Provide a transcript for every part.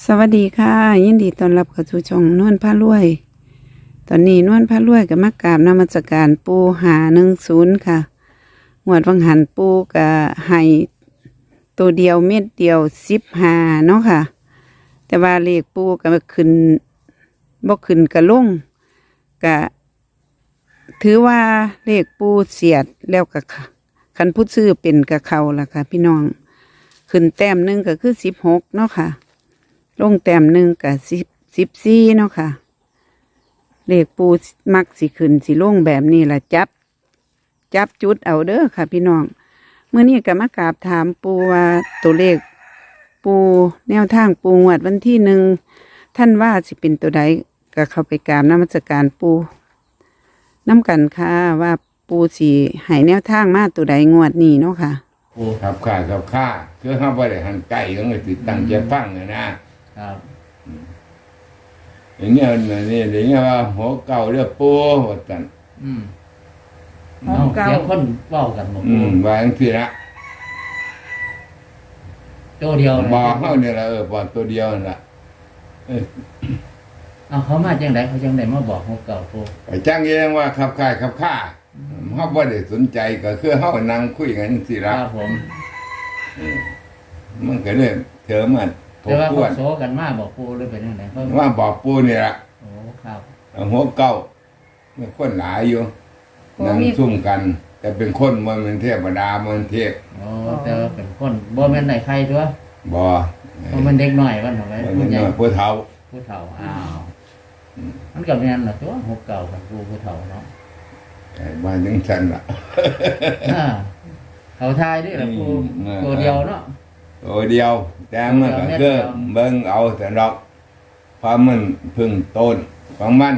สวัสดีค่ะ ยินดีต้อนรับเข้าช่องนวลพารวย ตอนนี้นวลพารวยกับมากราบนมัสการปูหาหนึ่งศูนย์ค่ะหวดวังหันปูกับให้ตัวเดียวเม็ดเดียวสิบหาเนาะค่ะ แต่ว่าเลขปูก็ขึ้นบ่ขึ้นกระลงกะถือว่าเลขปูเสียดแล้วกะคันผู้ซื้อเป็นกะเขาล่ะค่ะ พี่น้อง ขึ้นแต้มหนึ่งก็คือสิบหกเนาะค่ะ ลงแต้มหนึ่งกับสิบสิบสี่เนาะค่ะ เลขปูมักสิขึ้นสิลงแบบนี้ละจับ จับจุดเอาเด้อค่ะ พี่น้องเมื่อนี้ก็มากราบถามปูว่าตัวเลขปูแนวทางปูงวดวันที่หนึ่งท่านว่าสิเป็นตัวใดก็เข้าไปกราบน้ำมัสการปูน้ำกันค่ะว่าปูสีหายแนวทางมาตัวใดงวดนี้เนาะค่ะ โอ้ครับข้าครับข้าคือห้าบ่ได้หันไก่ต้องไปติดตั้งใจฟังอะนะ ครับอย่างเงี้ยนี่อย่างเงี้ยว่าหัวเก่าเรียกปูว่าจันอืมของเอาเก่าเสียงคนเว้ากันหมดอืมว่าจังซี่ละตัวเดียวนะบอกเฮาเนี่ยละเออบอกตัวเดียวนั่นล่ะเออเอาเขามาจังไดเขาจังไดมาบอกของเก่าปูไปจ้างเองว่าครับข้าครับข้าเฮาบ่ได้สนใจก็คือเฮานั่งคุยกันจังซี่คละรับผม มันก็เลยเถอมัน ทแต่บว่าทเขาวนโซกันมาบอกปูหรือเป็นยังไงเขาว่าบอกปูนี่ละโอ้ครับเอาหัวเก่ามีคนหลายอยู่โอ้นั่งมี ซุ่มกัน แต่เป็นคนมันเป็นเทพดามันเทพโอ้แต่ว่าเป็นคนบ่แม่นได้ใครตัวบ่เพราะมันเด็กน้อยวันเอาไว้มันผู้เป็นใหญ่น้อยผู้เฒ่า ผู้เฒ่าอ้าวมันก็แม่นล่ะตัวของเก่ากับปูผู้เฒ่าเนาะไอ้บ้านยังฉันล่ะอ่าเขาทายด้วยล่ะปูอืม ตัวเดียวเนาะ ตัวเดียวแต่มันก็เดีคืยอวเบิ่งเอาแต่ดอกเพราะมันเพึ่งต้นของมัน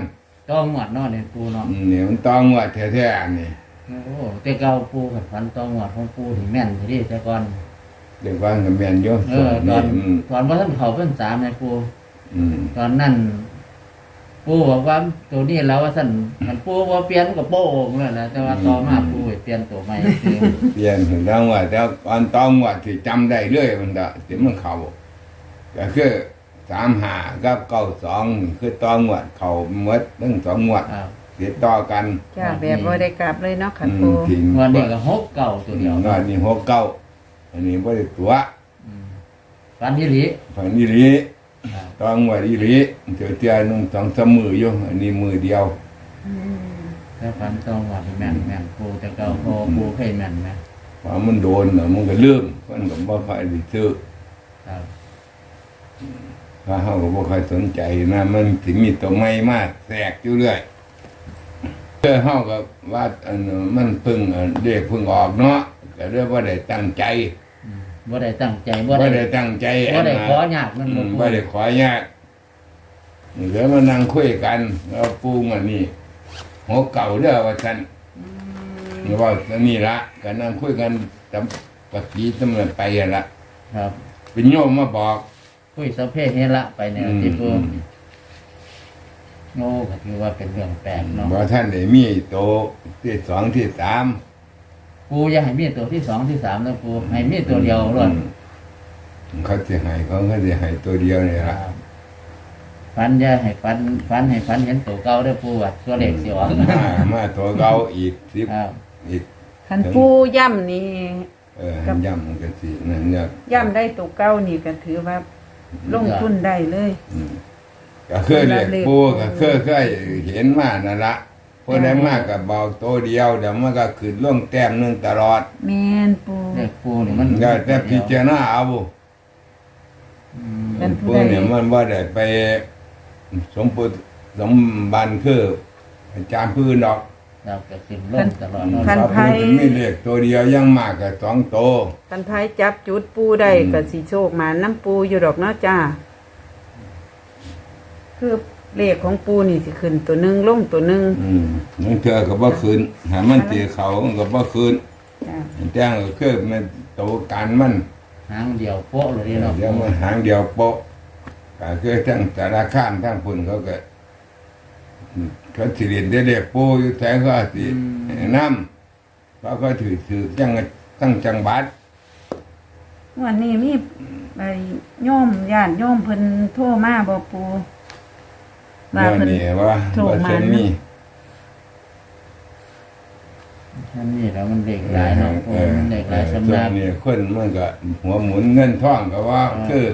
ต้องหวดเนาะเนี่ยปูเนาะอืมนี่มันต้องว่าแท้ๆอันนี่โอ้แต่เก่าปูกับฝันต้องหวดของปูที่แม่นทีนี้แต่ก่อนเดี๋ยวว่าก็แม่นอยู่เอส่วอนตอนี้นอืมตอนว่าท่านเขาเป็นสามไงปูอืมตอนนั้น ปูบอกว่าตัวนี้แล้วว่าท่านมันปูว่าเปลี่ยนกับโป้งเลยนะแต่ว่าต่อมาปูให้เปลี่ยนตัวใหม่คือเปลี่ยนถึงแล้วว่าแต่ก่อนต้องว่าที่จำได้เรื่อยมันก็สิมันเข้าก็คือสามหากับเก้าสองนี่คือต้องว่าเข้าหมดทั้งสองงวดครับติดต่อกันจ้าแบบบ่ได้กลับเลยเนาะค่ะอืปูมทิ้งวันนี้ก็หกเก่าตัวเดียวงานนี้หกเก้าอันนี้บ่ได้ตัวอืมฝันที่หลีฝันอีหลีครับ ต้องว่าอีหลีเดี๋ยวเตียนึงสองสามมืออยู่อันนี้มือเดียวถ้าฝันต้องว่าแม่นแม่นปูแต่เก่าพอปูเคยแม่นไหมเพราะมันโดนน่ะมันก็ลืมมันก็บ่ค่อยได้ซื้อครับเพราะเฮาก็บ่ค่อยสนใจนะ มันสิมีตัวใหม่มาแทรกอยู่เรื่อยเพื่อเฮาก็ว่าอันนั้นมันเพิ่งอันเรียกเพิ่งออกเนาะก็เลยบ่ได้ตั้งใจอืม บ่ได้ตั้งใจบ่บ่ได้ได้ตั้งใจบ่ได้นน่ะขออยากมันอืบ่มปูไม่ได้ขอยากนี่เหลือมานั่งคุยกันแล้วปูมันนี่หัวเก่าเด้อว่าฉันนี่ว่าอันนี่ละก็นั่งคุยกันตำปะกี้ตำรวจไปอะละครับเป็นโยมมาบอก คุยสพเพเฮระไปแนวอืมที่ปูอืมโง่ก็ถือว่าเป็นเรื่องแปลกเนาะว่าท่านได้มีโตที่สองที่สาม ปูอย่าให้มีตัวที่สองที่สามนะปูให้มีตัวเดียวรอดอืมเขาจะให้เขาเขาจะให้ตัวเดียวนี่ละฟันอย่าให้ฟันฟันให้ฟันเห็นตัวเก่าได้อปูว่าตัวเล็กสิออกมามาตัวเก่าอีกสิบครับอีกคันปูย่ำนี่เออให้ย่ำกันสินั่นเนี่ยย่ำได้ตัวเก้านี่ก็ถือว่าลงทุนได้เลยอืมก็เคยเรียกปูก็เคยเคยเห็นมานั่นละ พอได้มากกับบอกตัวเดียวเดี๋ยวมันก็ขึ้นล่องแต้มหนึงตลอดแมนปูเล็กปูนี่มันก็แต่พิจารณาเอาอืมเป็นผู้ปูใดเนี่ยมันว่าได้ไปสมปุสมบันคืออาจารย์พื้นดอกเราก็ขึ้นลงตลอดเนาะคันพระไพ่พุทธมีเลขตัวเดียวยังมากกับสองโตวคันไพ่จับจุดปูได้อืมก็สิโชคมาน้ำปูอยู่ดอกเนาะจ้า คือ เลขของปูนี่สิขึ้นตัวหนึงลงตัวหนึงอืมนั่นเธอก็บ่คืนหามันตีเขามันก็บ่คืนจ้าแจ้งก็คือมันโตการมัน หางเดียวโป๊ะเลยนี่เนาะเดี๋ยวมันหางเดียวโปะก็คือทั้งสารคามทั้งพุ่นเขาก็เขาสิเรียนได้เรียกปูอยู่แท้ก็สิน้ำเพราะเขาถือถือจังตั้งจังบัดวันนี้มีไอ้โยมญาติโยมเพิ่นโทรมาบ่ปู ว่าว่าเพิ่น นี่ว่าโทรว่ามาจะมีอันนี้แล้วมันเด็กหลายเนาะเออมันเด็กหลายเออสำนักช่วงนี้คนมันก็หัวหมุนเงินท่องก็ว่า อ่า คือ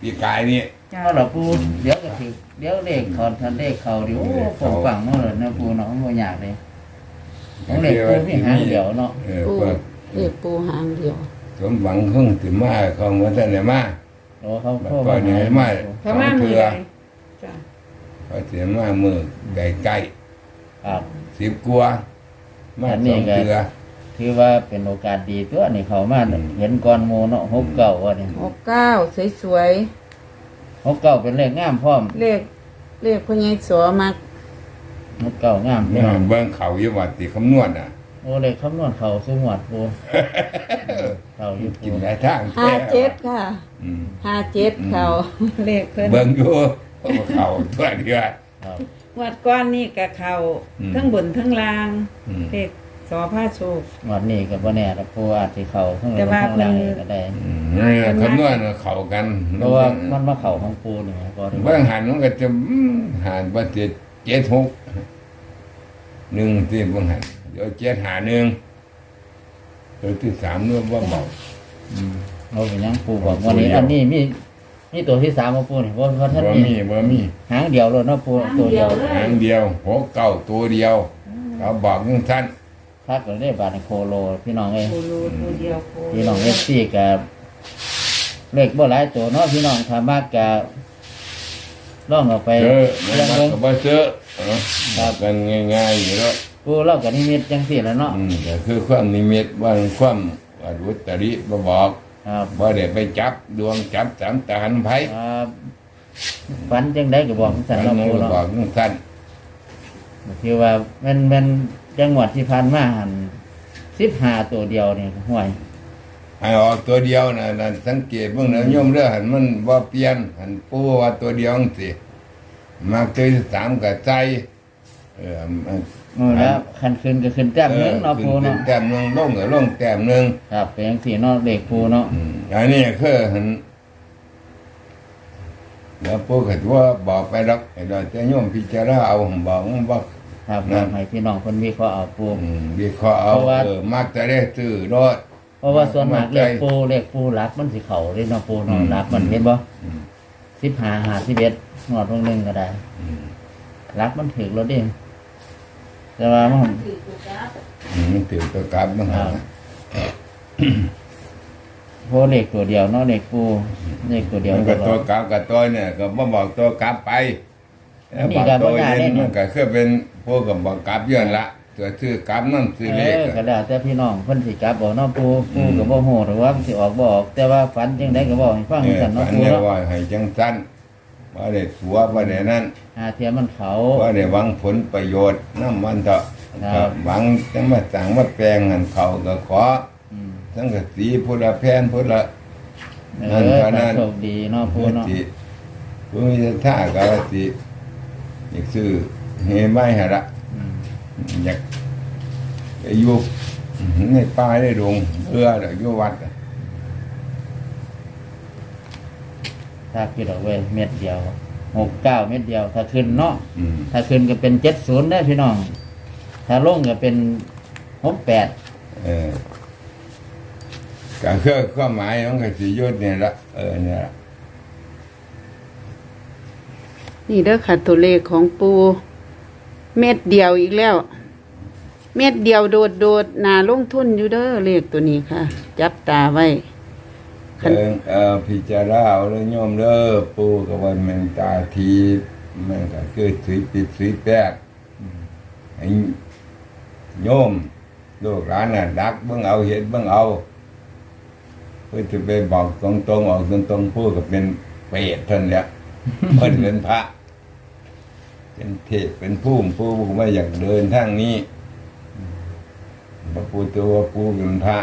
ปีกายนี่ จ้า เพราะเราปูเดี๋ยวก็ถือเดี๋ยวเลขถอนทันเลขเขาดิโอ้เลขผเขามฟังมาเลยนะปูเนาะมันบ่ยากเลยของเลขปูมีหางเดียวเนาะเออปูเพิ่นเรียกปูหางเดียวสมหวังคงถึงมาของวันนั้นเนี่ยมา โอ้เขาโทรก่มาอนเนี่ยมาพระมามือใดจ้า พอเสียมามือใกล้ใกล้ครับสิบกว่ามาอันนี้สองก็เทือถือว่าเป็นโอกาสดีตัวนี่เขามาเห็นก่อนโมเนาะหกเก้าว่านี่หกเก้าสวยหกเก้าเป็นเลขงามพร้อมๆเลขเลขพ่อใหญ่สอมักหกเก้างามพี่เนี่ยน้องเบิ้งเขาอยู่วัดตีคำนวณน่ะโอ้เลขคำนวณเขาสูงหวดปูเออเขาอยู่กิปูนหลายทางห้าเจ็ดค่ะอืมห้าเจ็ดเขาเลขเพิ่นเบิ้งอยู่ เพราะว่าเขาตัวเดียวครับงวัดก้อนนี่กะเขาอืม ทั้งบนทั้งล่างอืมเลขสอผ้าโชคหวดนี้กับว่าแน่ละปูอาจจะเขาข้างแต่ล่างว่าข้างล่างเพิ่น ก็ได้ อืมเนี่ยคำนวณน่ะเขากันเพราะว่ามันมาเขาของปูนี่พอถึงเบิ้งหันมันก็จะอืมหันบัตรเจ็ดหกหนึ่งที่เบิ้งหันเดี๋ยวเจ็ดหาหนึ่งตัวที่สามนู่นว่าเบาเราเป็นหยังปูบอกวันนี้ อันนี้มี นี่ตัวที่สามมาปูนี่เพราะเพราะท่านบ่มีมีบ่มีหางเดียวเลยเนาะปูตัวเดียว หางเดียวหัวเก่าตัวเดียวเขาบอกนึงท่านคักก็ได้บาทในโคโล พี่น้องเอ้ยโคโลตัวเดียวโคพี่น้องเอฟซีกับเลขบ่หลายตัวเนาะพี่น้องถ้ามากกับล่องออกไปเจอมันเรื่องมาเบิ่งก็บ่เจอเออครับกันง่ายๆอยู่แล้วปูเล่ากับนิมิตจังสี่แล้วเนาะอืมก็คือความนิมิตว่าความอรุตริบ่บอก ครับว่าได้ไปจับดวงจับสามตาหันไผครับฝันจังได้ก็บอกสันอันเนาะนั้นปูก็เนาะบอกนึงท่านคือว่าแมันแมันจังหวัดที่ผ่านมาหันสิบห้าตัวเดียวนี่ห่วยให้ออกตัวเดียวนะนั่นสังเกตเบิ่งนะโยมเด้อหันมันบ่เปลี่ยนหันปูว่าตัวเดียวจังซี่มักตัวที่สามก็ใจเออมัน เออแล้วคันขึ้นก็ขึ้นแต้มหนึงเนาะขึ้ปูขึ้เนาะแต้มหนึงลงก็ลงแต้มหนึงครับเป็นจังสี่เนาะเด็กปูเนาะอืมอันนี้คือหันแล้วปูก็ว่าบอกไปดอกไอ้ดอกจะโยมพิจารณาเอาบอกว่าบ่ครับนั่นให้พี่น้องคนวิเคราะห์เอาปู อืมวิเคราะห์เอาเพราะว่า เออมักจะได้ซื้อรถ เพราะว่าส่วนมากมั่นเลใจขปูเลขปูรักมันสิเขาเลยเนาะปูเนาะอืมรักมันเห็นบ่อืมสิบห้าหาสิบเอ็ดหอดตรงหนึ่งก็ได้อืมรักมันถึกรถเด้ง แต่ว่ามันอืมมันถือตัวกลับมันหาโพเลขตัวเดียวเนาะเลขปูเลขตัวเดียวมันก็ตัวกลับกับตัวเนี่ย ก็บ่บอกตัวกลับไปอันนี้บอกก็ตัวบ่ได้เย็นเนี่ยมันก็คือเป็นพวกกับบอกกลับย้อนละตัวซื้อกลับนั่นซื้อเอเลขออะก็แล้วแต่พี่น้องเพิ่นสิกลับบ่เนาะปูปูอืมก็บ่ฮู้หรือว่ามันสิออกบ่ออก แต่ว่าฝันจังได๋ก็บอกให้ฟังเออกันฝัเนาะนปูเนี่ยเนาะว่าให้จังสั้น ว่าได้สัวว่าได้นั่นหาเทียมมันเขาว่าได้หวังผลประโยชน์น้ำมันเถอะครับก็หวังจะมาสั่งมาแปลงหันเขาก็ขออืมทั้งกสีพุทธแพนพุทธละเอนั่นอก็นั่ถ้านโชคดีเนาะปูเนาะสิผู้มีท่าก็ว่าสิอยากซื้อเฮไม่หะละอืมอยากไปอยู่ในป่าได้ดงเพื่อเดี๋ยวอยู่วัดอะ ถ้าคิดเอาไว้เม็ดเดียว69เม็ดเดียว ถ้าขึ้นเนาะอืมถ้าขึ้นก็เป็น70ได้พี่น้อง ถ้าลงก็เป็น68เออการเครื่องความหมายของกสิยุทธเนี่ยละเออเนี่ยละนี่เด้อค่ะตัวเลขของปู เม็ดเดียวอีกแล้ว เม็ดเดียวโดดโดดๆนาลงทุนอยู่เด้อเลขตัวนี้ค่ะ จับตาไว้คัน เออเออพิจารณาเอาเลยโยมเด้อปูกับวันแมงตาทีมันก็คือสุยปิดสุยแปดไอ้โยมลูกหลานน่ะดักเบิ่งเอาเห็นเบิ่งเอาเพื่อจะไปบอกตรงๆออกตรงๆพูดกับเป็นเปรตท่านเนี่ยเพิ่นเป็นพระ เป็นเทพเป็นผู้ผู้ไม่อยากเดินทางนี้พระปูตัวปูเป็นพระ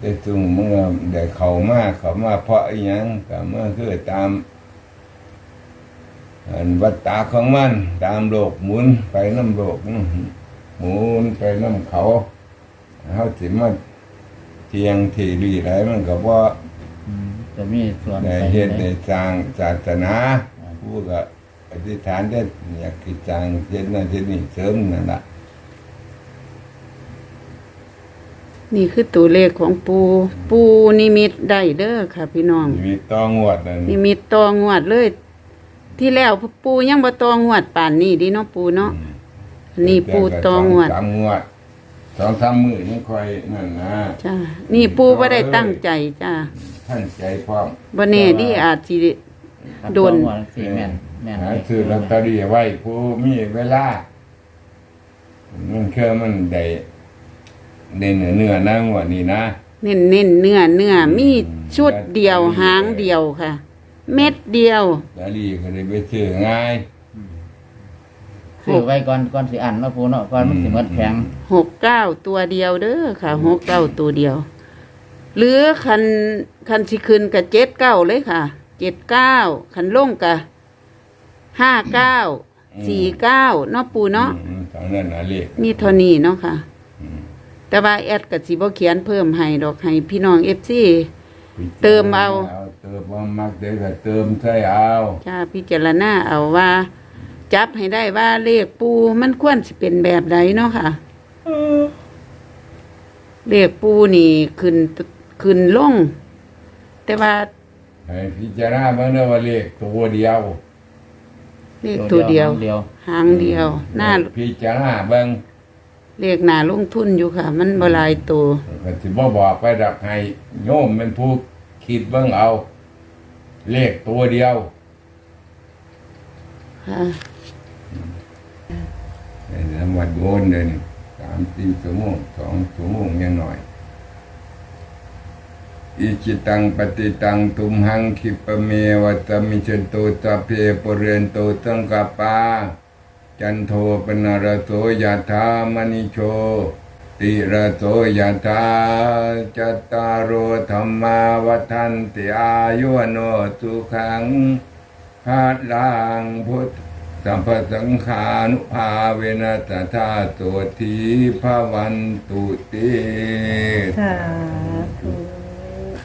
ได้ซุ่มเมื่อได้เขามาเขามาเพราะอีหยังก็เมื่อคือตาม อันวัฏตาของมัน ตามโลกหมุนไปน้ำโลกหมุนไปน้ำเขาเขาสิมาเทียงที่รีไรมันก็บ่อืมจะมีส่วนได้ไปเฮ็ดไหนได้สร้างศาสนาผู้ก็อธิษฐานได้อยากสิสร้างเฮ็ดนั่นเฮ็ดนี่เสริมนั่นล่ะ นี่คือตัวเลขของปูปูนิมิตได้เด้อค่ะ พี่น้อง มีต้องวดนั่นนิมิตตองวดเลย ที่แล้วปูยังบ่ตองวดป่านนี้ดิเนาะปูเนาะอันนี่ปูตองวดสามงวดสองสามมื้อนี่ค่อยนั่นนะจ้านี่ปูบ่ได้ตั้งใจจ้าท่านใจพร้อมบ่แน่ดิอาจสิครับโดนสองวันสี่แม่นแม่นหาซื้อลอตเตอรี่ไว้ผู้มีเวลา มันคือมันได้ได้ เนื้อเนื้อนะงวดนี้นะ เน้นเน้นๆเนื้อเนื้อมีชุดเดียวหางเดียวค่ะ เม็ดเดียวลอตเตอรี่ก็ได้ไปซื้อง่าย ซื้อไว้ก่อนก่อนสิอันเนาะปูเนาะก่อนมันสิหมดแข็งหกเก้าตัวเดียวเด้อค่ะหกเก้าตัวเดียว หรือคันคันสิคืนกับเจ็ดเก้าเลยค่ะเจ็ดเก้าคันลงกับห้าเก้าสี่เก้าเนาะปูเนาะอืมตอนนั้นน่ะเลข มีเท่านี้เนาะค่ะ แต่ว่าแอดกับสิบ่เขียนเพิ่มให้ดอกให้พี่น้องเอฟซี เติมเอา เติมเอามักเดี๋ยวก็เติมใส่เอาจ้าพิจารณาเอาว่า จับให้ได้ว่าเลขปูมันควรสิเป็นแบบใดเนาะค่ะเลขปูนี่ขึ้นขึ้นลง แต่ว่าให้พิจารณาเบิ่งเด้อว่าเลขตัวเดียว เลขตัวเดียวเดียว หางเดียวหน้าพิจารณาเบิ่ง เลขหน้าลงทุนอยู่ค่ะ มันบ่หลายตัวก็สิบ่บอกไปดักให้โยมเป็นผู้คิดเบิ่งเอา เลขตัวเดียว ค่ะในสมวัดโกนเดินสามสี่ชั่วโมงสองชั่วโมงยังหน่อย อิจิตังปฏิตังตุมหังคิปะเมวัตมิจนโตตะเพปเรนโตตังกปปา จันโทปนารโสยะธามณิโชติระโสยะธาจัตตารโอธรรมาวัฏันติอายุโนสุขังภาลังพุทธสัมปสังขานุภาเวนัสธาโสทีภวันตุติสาธุ